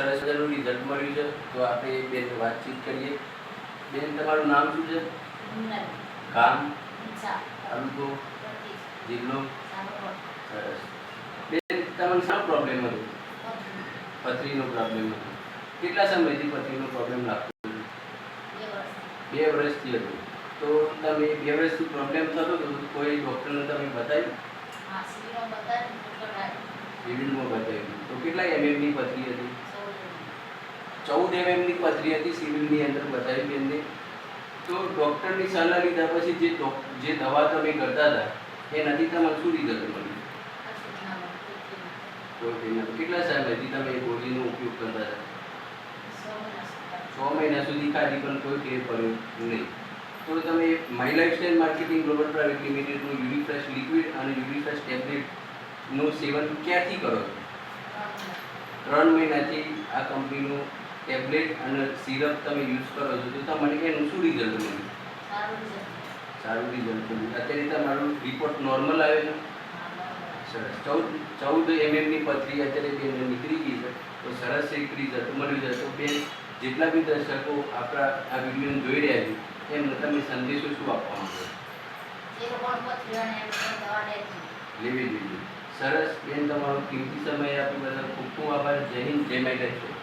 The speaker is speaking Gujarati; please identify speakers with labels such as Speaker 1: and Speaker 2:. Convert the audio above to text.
Speaker 1: સરસ મજાનું રિઝલ્ટ મળ્યું છે. તો આપણે એ બેન વાતચીત કરીએ. બેન તમારું નામ શું છે? ગામ તાલુકો જિલ્લો? સરસ. બેન તમને શાનો પ્રોબ્લેમ હતો? પથરીનો પ્રોબ્લેમ હતો. કેટલા સમયથી પથરીનો પ્રોબ્લેમ લાગતો હતો? બે વર્ષથી. હતો. તો તમે બે વર્ષથી પ્રોબ્લેમ થતો હતો તો કોઈ ડૉક્ટરને તમે બતાવ્યું? સિવિલમાં બતાવ્યું તો કેટલા એમએમની પથરી હતી? ચૌદ એમએમની પથરી હતી, સિવિલની અંદર બતાવી બેનને તો ડૉક્ટરની સલાહ લીધા પછી જે જે દવા તમે કરતા હતા, એ નથી તમને શું લીધા મળ્યું કેટલા સાહેબ નથી. તમે ગોળીનો ઉપયોગ કરતા હતા? છ મહિના સુધી ખાધી, પણ કોઈ ફેર પડ્યો નહીં. તો તમે my lifestyle marketing global private લિમિટેડનું Unifresh liquid અને યુનિફ્રેશ ટેબ્લેટનું સેવન ક્યાંથી કરો છો? ત્રણ મહિનાથી આ કંપનીનું ટેબ્લેટ અને સિરપ તમે યુઝ કરો છો તો તમને એનું શું રિઝલ્ટ મળ્યું? સારું રિઝલ્ટ મળ્યું. અત્યારે તમારો રિપોર્ટ નોર્મલ આવ્યો છે. સરસ. ચૌદ ચૌદ એમએમની પથરી અત્યારે બેન નીકળી ગઈ છે તો સરસ એક રિઝલ્ટ મળ્યું છે. તો બેન જેટલા બી દર્શકો આપણા આ વીડિયો જોઈ રહ્યા છે એમને તમે સંદેશો શું આપવા માંગો લેવી જોઈએ. સરસ બેન તમારો કિંમતી સમય આપ્યો બધા ખૂબ ખૂબ આભાર. જય હિન્દ જય લાઈફ